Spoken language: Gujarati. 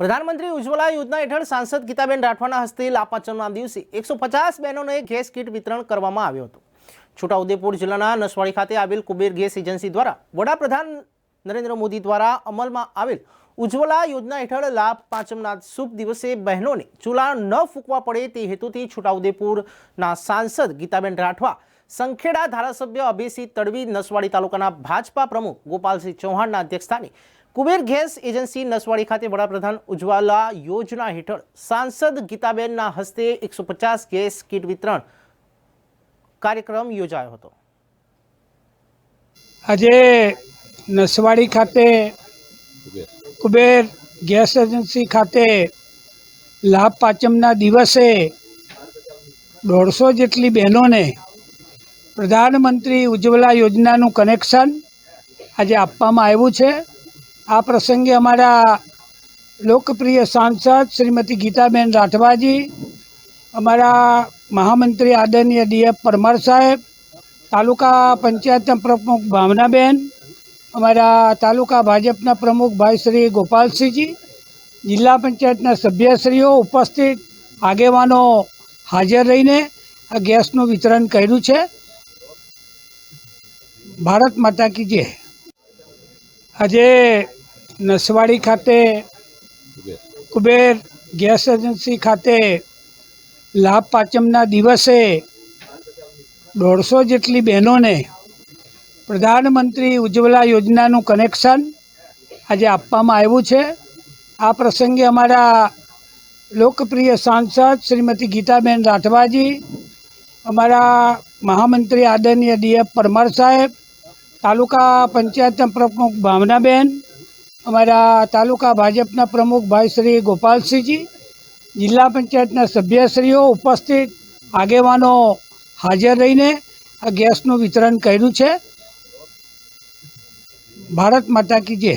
પ્રધાનમંત્રી ઉજ્જવલા યોજના હેઠળ સાંસદ ગીતાબેન રાઠવાના હસ્તે લાપાચમના દિવસે એકસો પચાસ બહેનોને ગેસ કીટ વિતરણ કરવામાં આવ્યું હતું. છોટાઉદેપુર જિલ્લાના નસવાડી ખાતે આવેલ કુબેર ગેસ એજન્સી દ્વારા વડાપ્રધાન નરેન્દ્ર મોદી દ્વારા અમલમાં આવેલ ઉજ્જવલા યોજના હેઠળ લાભ પાંચમના શુભ દિવસે બહેનોને ચૂલા ન ફૂંકવા પડે તે હેતુથી છોટાઉદેપુરના સાંસદ ગીતાબેન રાઠવા, સંખેડા ધારાસભ્ય અભયસિંહ તડવી, નસવાડી તાલુકાના ભાજપા પ્રમુખ ગોપાલસિંહ ચૌહાણના અધ્યક્ષસ્થાને કુબેર ગેસ એજન્સી નસવાડી ખાતે વડાપ્રધાન ઉજ્જવલા યોજના હેઠળ સાંસદ ગીતાબેનના હસ્તે એકસો પચાસ ગેસ કીટ વિતરણ કાર્યક્રમ યોજાયો હતો. આજે નસવાડી ખાતે કુબેર ગેસ એજન્સી ખાતે લાભ પાંચમના દિવસે દોઢસો જેટલી બહેનોને પ્રધાનમંત્રી ઉજ્જવલા યોજનાનું કનેક્શન આજે આપવામાં આવ્યું છે. આ પ્રસંગે અમારા લોકપ્રિય સાંસદ શ્રીમતી ગીતાબેન રાઠવાજી, અમારા મહામંત્રી આદરણીય ડીએફ પરમાર સાહેબ, તાલુકા પંચાયતના પ્રમુખ ભાવનાબેન, અમારા તાલુકા ભાજપના પ્રમુખ ભાઈ શ્રી ગોપાલસિંહજી, જિલ્લા પંચાયતના સભ્યશ્રીઓ ઉપસ્થિત, આગેવાનો હાજર રહીને આ ગેસનું વિતરણ કર્યું છે. ભારત માતા કી જય. આજે નસવાડી ખાતે કુબેર. ગેસ એજન્સી ખાતે લાભ પાંચમના દિવસે દોઢસો જેટલી બહેનોને પ્રધાનમંત્રી ઉજ્જવલા યોજનાનું કનેક્શન આજે આપવામાં આવ્યું છે. આ પ્રસંગે અમારા લોકપ્રિય સાંસદ શ્રીમતી ગીતાબેન રાઠવાજી અમારા મહામંત્રી આદરણીય ડીએફ પરમાર સાહેબ તાલુકા પંચાયતના પ્રમુખ ભાવનાબેન, અમારા તાલુકા ભાજપના પ્રમુખ ભાઈ શ્રી ગોપાલસિંહજી, જિલ્લા પંચાયતના સભ્યશ્રીઓ ઉપસ્થિત, આગેવાનો હાજર રહીને આ ગેસનું વિતરણ કર્યું છે. ભારત માતા કી જય.